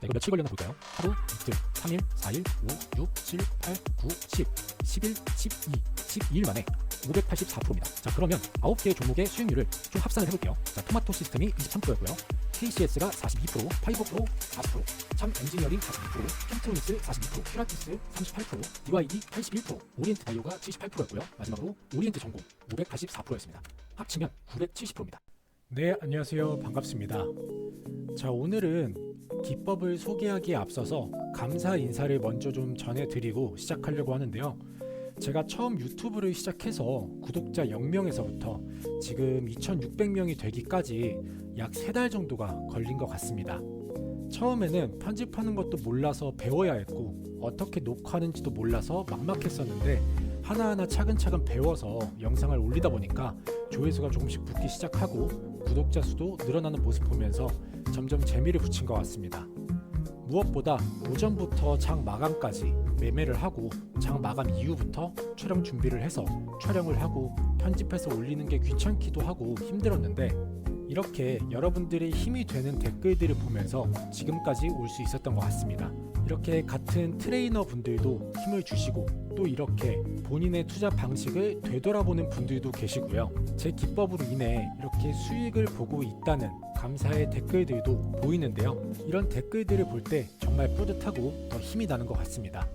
네, 이거 며칠 걸렸나 볼까요? 하루, 이틀, 3일, 4일, 5, 6, 7, 8, 9, 10, 11, 12, 12일 만에 584%입니다. 자, 그러면 9개의 종목의 수익률을 좀 합산을 해볼게요. 자, 토마토 시스템이 23%였고요. KCS가 42%, 파이버프로 40%, 참 엔지니어링 42%, 캠트로닉스 42%, 큐라티스 38%, DYD 81%, 오리엔트 바이오가 78%였고요. 마지막으로 오리엔트 전공 584%였습니다. 합치면 970%입니다. 네, 안녕하세요. 반갑습니다. 자, 오늘은 기법을 소개하기에 앞서서 감사 인사를 먼저 좀 전해드리고 시작하려고 하는데요. 제가 처음 유튜브를 시작해서 구독자 0명에서부터 지금 2,600명이 되기까지 약 3달 정도가 걸린 것 같습니다. 처음에는 편집하는 것도 몰라서 배워야 했고 어떻게 녹화하는지도 몰라서 막막했었는데 하나하나 차근차근 배워서 영상을 올리다 보니까 조회수가 조금씩 붙기 시작하고 구독자 수도 늘어나는 모습 보면서 점점 재미를 붙인 것 같습니다. 무엇보다 오전부터 장 마감까지 매매를 하고 장 마감 이후부터 촬영 준비를 해서 촬영을 하고 편집해서 올리는 게 귀찮기도 하고 힘들었는데 이렇게 여러분들의 힘이 되는 댓글들을 보면서 지금까지 올 수 있었던 것 같습니다. 이렇게 같은 트레이너 분들도 힘을 주시고 또 이렇게 본인의 투자 방식을 되돌아보는 분들도 계시고요. 제 기법으로 인해 이렇게 수익을 보고 있다는 감사의 댓글들도 보이는데요. 이런 댓글들을 볼 때 정말 뿌듯하고 더 힘이 나는 것 같습니다.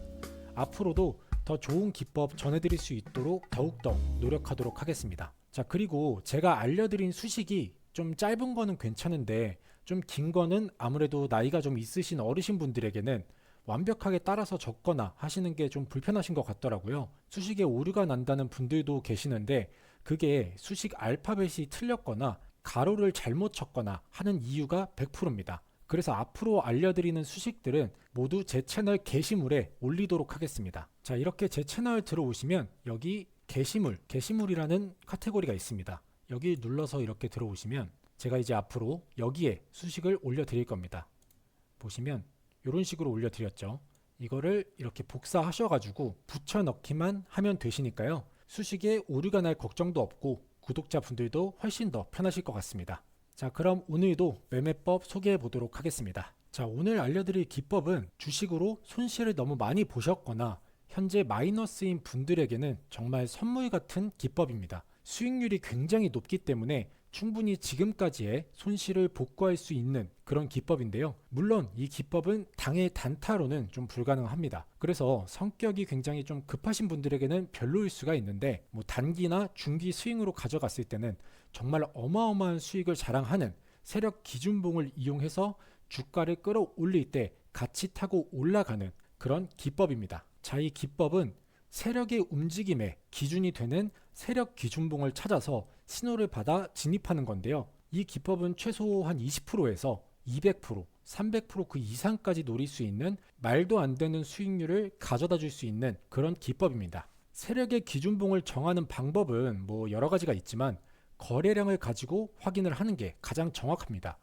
앞으로도 더 좋은 기법 전해드릴 수 있도록 더욱더 노력하도록 하겠습니다. 자, 그리고 제가 알려드린 수식이 좀 짧은 거는 괜찮은데 좀 긴 거는 아무래도 나이가 좀 있으신 어르신 분들에게는 완벽하게 따라서 적거나 하시는 게 좀 불편하신 것 같더라고요. 수식에 오류가 난다는 분들도 계시는데 그게 수식 알파벳이 틀렸거나 가로를 잘못 쳤거나 하는 이유가 100%입니다. 그래서 앞으로 알려드리는 수식들은 모두 제 채널 게시물에 올리도록 하겠습니다. 자, 이렇게 제 채널 들어오시면 여기 게시물, 게시물이라는 카테고리가 있습니다. 여기 눌러서 이렇게 들어오시면 제가 이제 앞으로 여기에 수식을 올려드릴 겁니다. 보시면 이런 식으로 올려드렸죠. 이거를 이렇게 복사하셔가지고 붙여넣기만 하면 되시니까요. 수식에 오류가 날 걱정도 없고 구독자분들도 훨씬 더 편하실 것 같습니다. 자, 그럼 오늘도 매매법 소개해 보도록 하겠습니다. 자, 오늘 알려드릴 기법은 주식으로 손실을 너무 많이 보셨거나 현재 마이너스인 분들에게는 정말 선물 같은 기법입니다. 수익률이 굉장히 높기 때문에 충분히 지금까지의 손실을 복구할 수 있는 그런 기법인데요. 물론 이 기법은 당의 단타로는 좀 불가능합니다. 그래서 성격이 굉장히 좀 급하신 분들에게는 별로일 수가 있는데 뭐 단기나 중기 스윙으로 가져갔을 때는 정말 어마어마한 수익을 자랑하는 세력 기준봉을 이용해서 주가를 끌어올릴 때 같이 타고 올라가는 그런 기법입니다. 자, 이 기법은 세력의 움직임에 기준이 되는 세력 기준봉을 찾아서 신호를 받아 진입하는 건데요. 이 기법은 최소 한 20%에서 200%, 300%그 이상까지 노릴 수 있는 말도 안 되는 수익률을 가져다 줄 수 있는 그런 기법입니다. 세력의 기준봉을 정하는 방법은 뭐 여러 가지가 있지만 거래량을 가지고 확인을 하는 게 가장 정확합니다.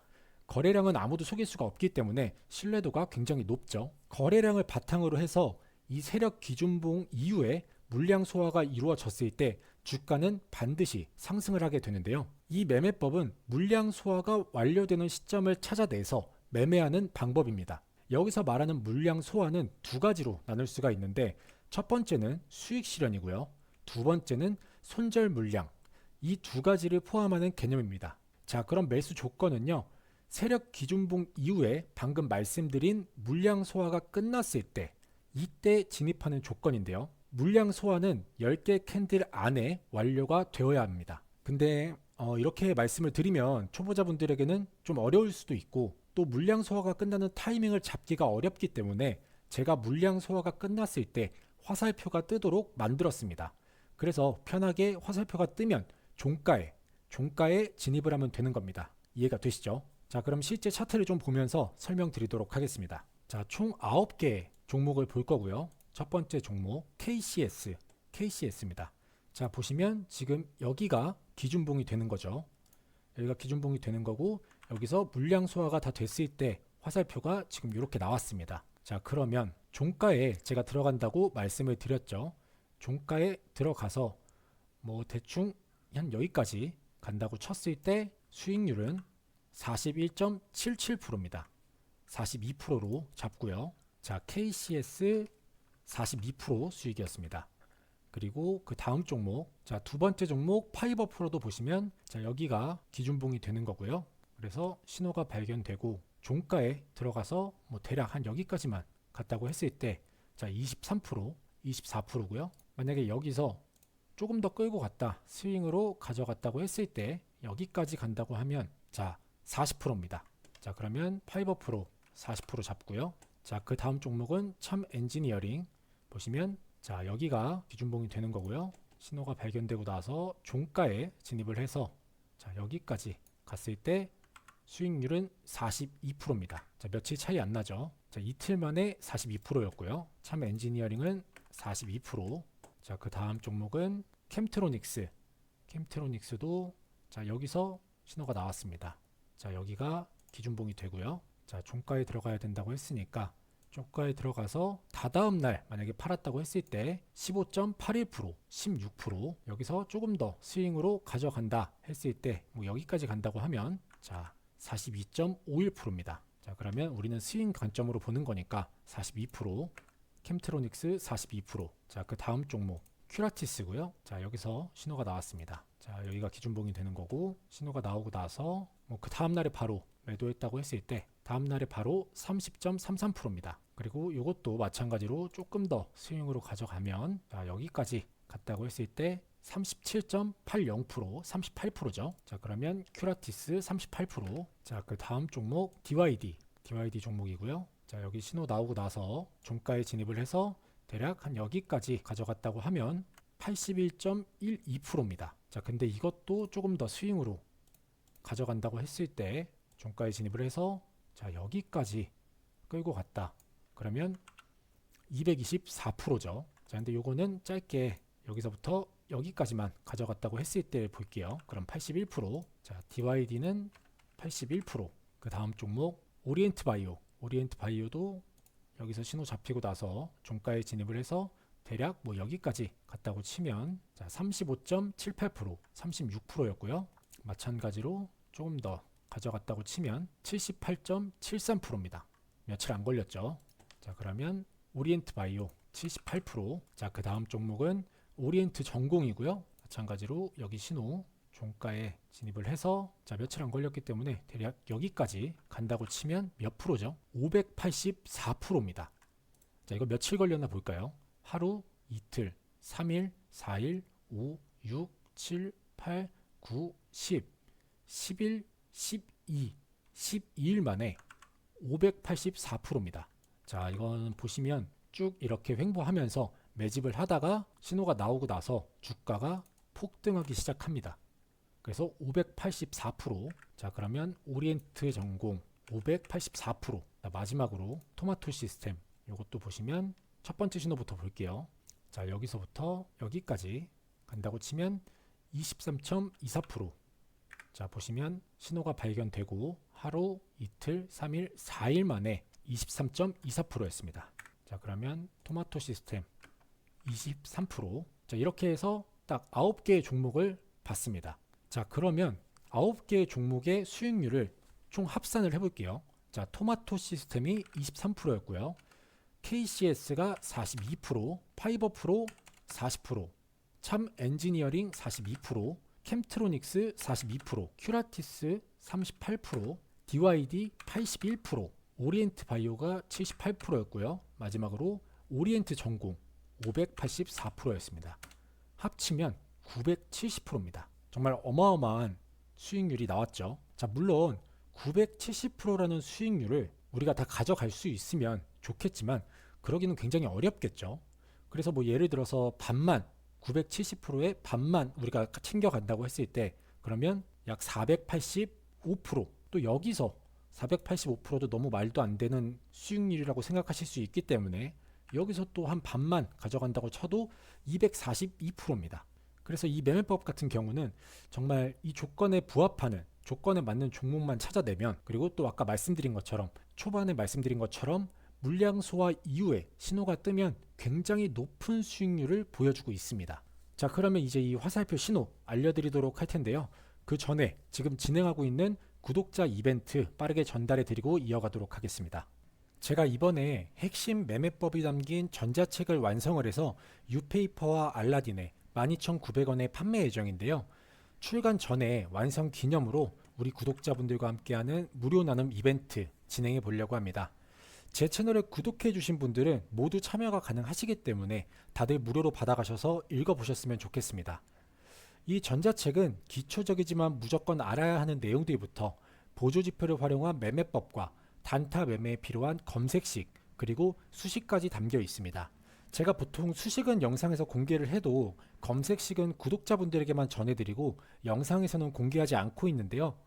거래량은 아무도 속일 수가 없기 때문에 신뢰도가 굉장히 높죠. 거래량을 바탕으로 해서 이 세력 기준봉 이후에 물량 소화가 이루어졌을 때 주가는 반드시 상승을 하게 되는데요. 이 매매법은 물량 소화가 완료되는 시점을 찾아내서 매매하는 방법입니다. 여기서 말하는 물량 소화는 두 가지로 나눌 수가 있는데 첫 번째는 수익 실현이고요. 두 번째는 손절 물량. 이 두 가지를 포함하는 개념입니다. 자, 그럼 매수 조건은요. 세력 기준봉 이후에 방금 말씀드린 물량 소화가 끝났을 때 이때 진입하는 조건인데요. 물량 소화는 10개 캔들 안에 완료가 되어야 합니다. 근데 어, 이렇게 말씀을 드리면 초보자분들에게는 좀 어려울 수도 있고 또 물량 소화가 끝나는 타이밍을 잡기가 어렵기 때문에 제가 물량 소화가 끝났을 때 화살표가 뜨도록 만들었습니다. 그래서 편하게 화살표가 뜨면 종가에 종가에 진입을 하면 되는 겁니다. 이해가 되시죠? 자, 그럼 실제 차트를 좀 보면서 설명드리도록 하겠습니다. 자, 총 9개 종목을 볼 거고요. 첫 번째 종목 KCS, KCS입니다. 자, 보시면 지금 여기가 기준봉이 되는 거죠. 여기가 기준봉이 되는 거고 여기서 물량 소화가 다 됐을 때 화살표가 지금 이렇게 나왔습니다. 자, 그러면 종가에 제가 들어간다고 말씀을 드렸죠. 종가에 들어가서 뭐 대충 한 여기까지 간다고 쳤을 때 수익률은 41.77%입니다. 42%로 잡고요. 자, KCS 42% 수익이었습니다. 그리고 그 다음 종목, 자, 두 번째 종목 파이버 프로도 보시면 자, 여기가 기준봉이 되는 거고요. 그래서 신호가 발견되고 종가에 들어가서 뭐 대략 한 여기까지만 갔다고 했을 때 자, 23%, 24%고요. 만약에 여기서 조금 더 끌고 갔다 스윙으로 가져갔다고 했을 때 여기까지 간다고 하면 자 40%입니다. 자 그러면 파이버 프로 40% 잡고요. 자 그 다음 종목은 참 엔지니어링 보시면 자 여기가 기준봉이 되는 거고요. 신호가 발견되고 나서 종가에 진입을 해서 자 여기까지 갔을 때 수익률은 42%입니다. 자 며칠 차이 안 나죠. 자 이틀 만에 42%였고요. 참 엔지니어링은 42%. 자, 그 다음 종목은 캠트로닉스. 캠트로닉스도 자, 여기서 신호가 나왔습니다. 자, 여기가 기준봉이 되고요. 자, 종가에 들어가야 된다고 했으니까 종가에 들어가서 다다음 날 만약에 팔았다고 했을 때 15.81%, 16% 여기서 조금 더 스윙으로 가져간다 했을 때 뭐 여기까지 간다고 하면 자, 42.51%입니다. 자, 그러면 우리는 스윙 관점으로 보는 거니까 42% 캠트로닉스 42%. 자, 그 다음 종목 큐라티스고요. 자, 여기서 신호가 나왔습니다. 자, 여기가 기준봉이 되는 거고 신호가 나오고 나서 뭐 그 다음 날에 바로 매도했다고 했을 때 다음 날에 바로 30.33%입니다. 그리고 이것도 마찬가지로 조금 더 스윙으로 가져가면 자, 여기까지 갔다고 했을 때 37.80%, 38%죠. 자, 그러면 큐라티스 38%. 자, 그 다음 종목 DYD. DYD 종목이고요. 자, 여기 신호 나오고 나서 종가에 진입을 해서 대략 한 여기까지 가져갔다고 하면 81.12%입니다. 자, 근데 이것도 조금 더 스윙으로 가져간다고 했을 때 종가에 진입을 해서 자, 여기까지 끌고 갔다. 그러면 224%죠. 자, 근데 요거는 짧게 여기서부터 여기까지만 가져갔다고 했을 때 볼게요. 그럼 81%. 자, DYD는 81%. 그 다음 종목 오리엔트 바이오. 오리엔트 바이오도 여기서 신호 잡히고 나서 종가에 진입을 해서 대략 뭐 여기까지 갔다고 치면 자 35.78% 36%였고요 마찬가지로 조금 더 가져갔다고 치면 78.73%입니다 며칠 안 걸렸죠 자 그러면 오리엔트 바이오 78%자 그 다음 종목은 오리엔트 전공이고요 마찬가지로 여기 신호 종가에 진입을 해서 자 며칠 안 걸렸기 때문에 대략 여기까지 간다고 치면 몇 프로죠? 584%입니다. 자 이거 며칠 걸렸나 볼까요? 하루, 이틀, 3일, 4일, 5, 6, 7, 8, 9, 10, 11, 12, 12일 만에 584%입니다. 자 이거는 보시면 쭉 이렇게 횡보하면서 매집을 하다가 신호가 나오고 나서 주가가 폭등하기 시작합니다. 그래서 584%. 자, 그러면 오리엔트 전공 584%. 자, 마지막으로 토마토 시스템. 이것도 보시면 첫 번째 신호부터 볼게요. 자, 여기서부터 여기까지 간다고 치면 23.24%. 자, 보시면 신호가 발견되고 하루, 이틀, 3일, 4일 만에 23.24%였습니다. 자, 그러면 토마토 시스템 23%. 자, 이렇게 해서 딱 9개의 종목을 봤습니다. 자, 그러면 9개의 종목의 수익률을 총 합산을 해볼게요. 자, 토마토 시스템이 23%였고요. KCS가 42%, 파이버 프로 40%, 참 엔지니어링 42%, 캠트로닉스 42%, 큐라티스 38%, DYD 81%, 오리엔트 바이오가 78%였고요. 마지막으로 오리엔트 전공 584%였습니다. 합치면 970%입니다. 정말 어마어마한 수익률이 나왔죠. 자, 물론 970%라는 수익률을 우리가 다 가져갈 수 있으면 좋겠지만 그러기는 굉장히 어렵겠죠. 그래서 뭐 예를 들어서 반만 970%의 반만 우리가 챙겨간다고 했을 때 그러면 약 485%또 여기서 485%도 너무 말도 안 되는 수익률이라고 생각하실 수 있기 때문에 여기서 또 한 반만 가져간다고 쳐도 242%입니다. 그래서 이 매매법 같은 경우는 정말 이 조건에 부합하는 조건에 맞는 종목만 찾아내면 그리고 또 아까 말씀드린 것처럼 초반에 말씀드린 것처럼 물량 소화 이후에 신호가 뜨면 굉장히 높은 수익률을 보여주고 있습니다. 자 그러면 이제 이 화살표 신호 알려드리도록 할 텐데요. 그 전에 지금 진행하고 있는 구독자 이벤트 빠르게 전달해 드리고 이어가도록 하겠습니다. 제가 이번에 핵심 매매법이 담긴 전자책을 완성을 해서 유페이퍼와 알라딘에 12,900원에 판매 예정인데요. 출간 전에 완성 기념으로 우리 구독자분들과 함께하는 무료 나눔 이벤트 진행해 보려고 합니다. 제 채널에 구독해 주신 분들은 모두 참여가 가능하시기 때문에 다들 무료로 받아가셔서 읽어보셨으면 좋겠습니다. 이 전자책은 기초적이지만 무조건 알아야 하는 내용들부터 보조지표를 활용한 매매법과 단타 매매에 필요한 검색식 그리고 수식까지 담겨 있습니다. 제가 보통 수식은 영상에서 공개를 해도 검색식은 구독자분들에게만 전해드리고 영상에서는 공개하지 않고 있는데요.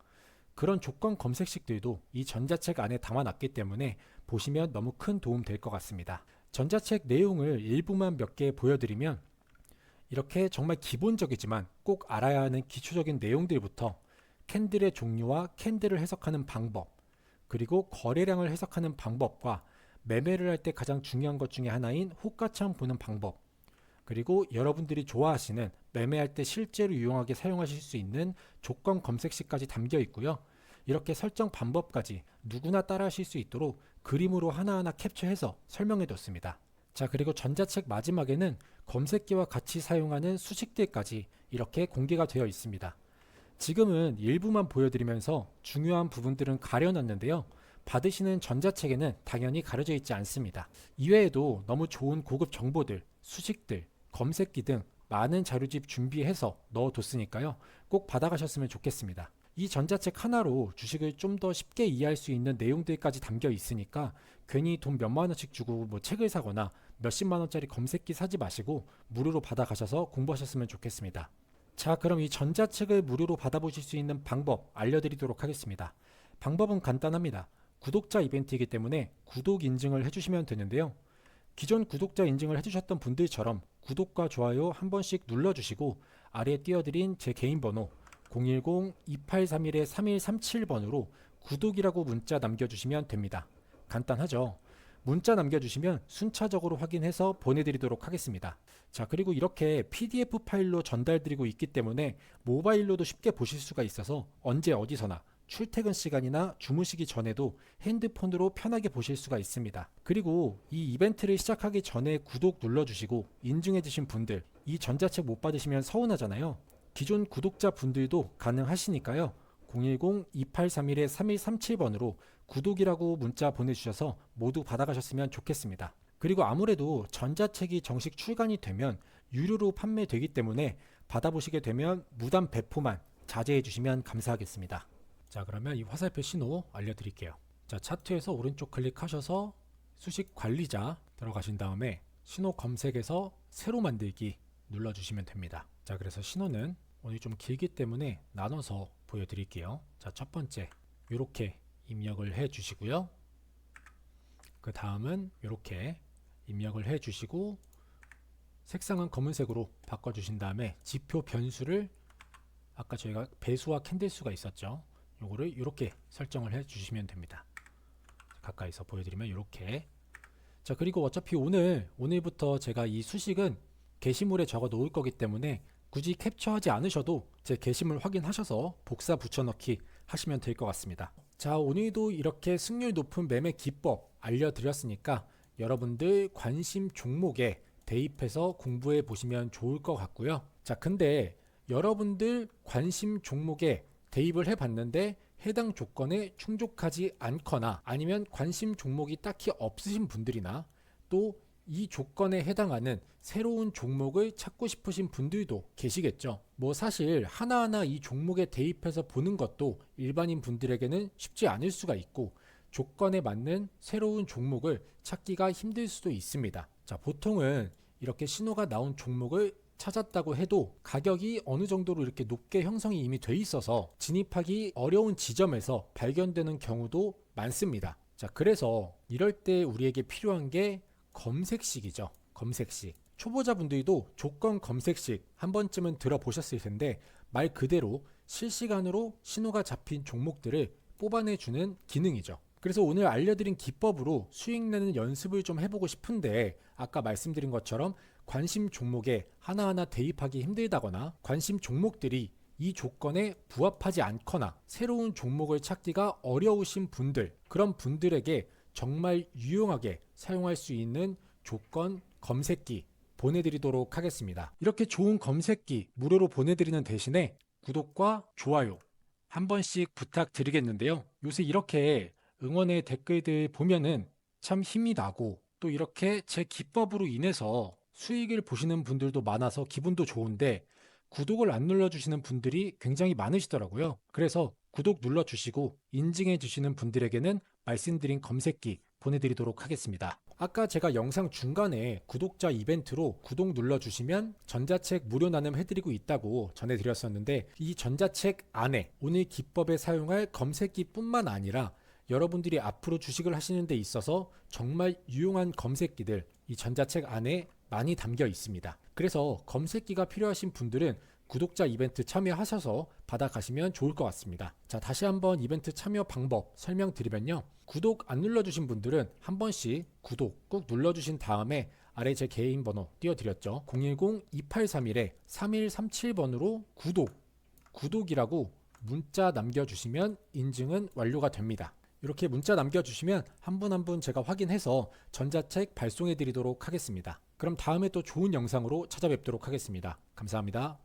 그런 조건 검색식들도 이 전자책 안에 담아놨기 때문에 보시면 너무 큰 도움 될 것 같습니다. 전자책 내용을 일부만 몇 개 보여드리면 이렇게 정말 기본적이지만 꼭 알아야 하는 기초적인 내용들부터 캔들의 종류와 캔들을 해석하는 방법, 그리고 거래량을 해석하는 방법과 매매를 할 때 가장 중요한 것 중에 하나인 호가창 보는 방법, 그리고 여러분들이 좋아하시는 매매할 때 실제로 유용하게 사용하실 수 있는 조건 검색식까지 담겨 있고요. 이렇게 설정 방법까지 누구나 따라하실 수 있도록 그림으로 하나하나 캡처해서 설명해 뒀습니다. 자, 그리고 전자책 마지막에는 검색기와 같이 사용하는 수식들까지 이렇게 공개가 되어 있습니다. 지금은 일부만 보여드리면서 중요한 부분들은 가려놨는데요. 받으시는 전자책에는 당연히 가려져 있지 않습니다. 이외에도 너무 좋은 고급 정보들, 수식들, 검색기 등 많은 자료집 준비해서 넣어뒀으니까요. 꼭 받아가셨으면 좋겠습니다. 이 전자책 하나로 주식을 좀 더 쉽게 이해할 수 있는 내용들까지 담겨 있으니까 괜히 돈 몇만 원씩 주고 뭐 책을 사거나 몇십만 원짜리 검색기 사지 마시고 무료로 받아가셔서 공부하셨으면 좋겠습니다. 자, 그럼 이 전자책을 무료로 받아보실 수 있는 방법 알려드리도록 하겠습니다. 방법은 간단합니다. 구독자 이벤트이기 때문에 구독 인증을 해주시면 되는데요. 기존 구독자 인증을 해주셨던 분들처럼 구독과 좋아요 한 번씩 눌러주시고 아래에 띄워드린 제 개인 번호 010-2831-3137번으로 구독이라고 문자 남겨주시면 됩니다. 간단하죠? 문자 남겨주시면 순차적으로 확인해서 보내드리도록 하겠습니다. 자, 그리고 이렇게 PDF 파일로 전달드리고 있기 때문에 모바일로도 쉽게 보실 수가 있어서 언제 어디서나 출퇴근 시간이나 주무시기 전에도 핸드폰으로 편하게 보실 수가 있습니다. 그리고 이 이벤트를 시작하기 전에 구독 눌러주시고 인증해주신 분들, 이 전자책 못 받으시면 서운하잖아요. 기존 구독자 분들도 가능하시니까요. 010-2831-3137번으로 구독이라고 문자 보내주셔서 모두 받아가셨으면 좋겠습니다. 그리고 아무래도 전자책이 정식 출간이 되면 유료로 판매되기 때문에 받아보시게 되면 무단 배포만 자제해 주시면 감사하겠습니다. 자 그러면 이 화살표 신호 알려드릴게요. 자 차트에서 오른쪽 클릭하셔서 수식 관리자 들어가신 다음에 신호 검색에서 새로 만들기 눌러주시면 됩니다. 자 그래서 신호는 오늘 좀 길기 때문에 나눠서 보여드릴게요. 자 첫 번째 이렇게 입력을 해 주시고요. 그 다음은 이렇게 입력을 해 주시고 색상은 검은색으로 바꿔 주신 다음에 지표 변수를 아까 저희가 배수와 캔들 수가 있었죠. 요거를 이렇게 설정을 해 주시면 됩니다. 가까이서 보여드리면 이렇게 자 그리고 어차피 오늘 오늘부터 제가 이 수식은 게시물에 적어 놓을 거기 때문에 굳이 캡처하지 않으셔도 제 게시물 확인하셔서 복사 붙여넣기 하시면 될 것 같습니다. 자 오늘도 이렇게 승률 높은 매매 기법 알려드렸으니까 여러분들 관심 종목에 대입해서 공부해 보시면 좋을 것 같고요. 자 근데 여러분들 관심 종목에 대입을 해봤는데 해당 조건에 충족하지 않거나 아니면 관심 종목이 딱히 없으신 분들이나 또 이 조건에 해당하는 새로운 종목을 찾고 싶으신 분들도 계시겠죠. 뭐 사실 하나하나 이 종목에 대입해서 보는 것도 일반인 분들에게는 쉽지 않을 수가 있고 조건에 맞는 새로운 종목을 찾기가 힘들 수도 있습니다. 자, 보통은 이렇게 신호가 나온 종목을 찾았다고 해도 가격이 어느 정도로 이렇게 높게 형성이 이미 돼 있어서 진입하기 어려운 지점에서 발견되는 경우도 많습니다. 자, 그래서 이럴 때 우리에게 필요한 게 검색식이죠. 검색식. 초보자분들도 조건 검색식 한 번쯤은 들어보셨을 텐데 말 그대로 실시간으로 신호가 잡힌 종목들을 뽑아내주는 기능이죠. 그래서 오늘 알려드린 기법으로 수익 내는 연습을 좀 해보고 싶은데 아까 말씀드린 것처럼 관심 종목에 하나하나 대입하기 힘들다거나 관심 종목들이 이 조건에 부합하지 않거나 새로운 종목을 찾기가 어려우신 분들, 그런 분들에게 정말 유용하게 사용할 수 있는 조건 검색기 보내드리도록 하겠습니다. 이렇게 좋은 검색기 무료로 보내드리는 대신에 구독과 좋아요 한 번씩 부탁드리겠는데요. 요새 이렇게 응원의 댓글들 보면은 참 힘이 나고 또 이렇게 제 기법으로 인해서 수익을 보시는 분들도 많아서 기분도 좋은데 구독을 안 눌러주시는 분들이 굉장히 많으시더라고요. 그래서 구독 눌러주시고 인증해 주시는 분들에게는 말씀드린 검색기 보내드리도록 하겠습니다. 아까 제가 영상 중간에 구독자 이벤트로 구독 눌러주시면 전자책 무료 나눔 해드리고 있다고 전해드렸었는데 이 전자책 안에 오늘 기법에 사용할 검색기 뿐만 아니라 여러분들이 앞으로 주식을 하시는 데 있어서 정말 유용한 검색기들 이 전자책 안에 많이 담겨 있습니다. 그래서 검색기가 필요하신 분들은 구독자 이벤트 참여하셔서 받아가시면 좋을 것 같습니다. 자, 다시 한번 이벤트 참여 방법 설명드리면요. 구독 안 눌러주신 분들은 한 번씩 구독 꾹 눌러주신 다음에 아래 제 개인 번호 띄워드렸죠. 010-2831-3137번으로 구독, 구독이라고 문자 남겨주시면 인증은 완료가 됩니다. 이렇게 문자 남겨주시면 한 분 한 분 제가 확인해서 전자책 발송해 드리도록 하겠습니다. 그럼 다음에 또 좋은 영상으로 찾아뵙도록 하겠습니다. 감사합니다.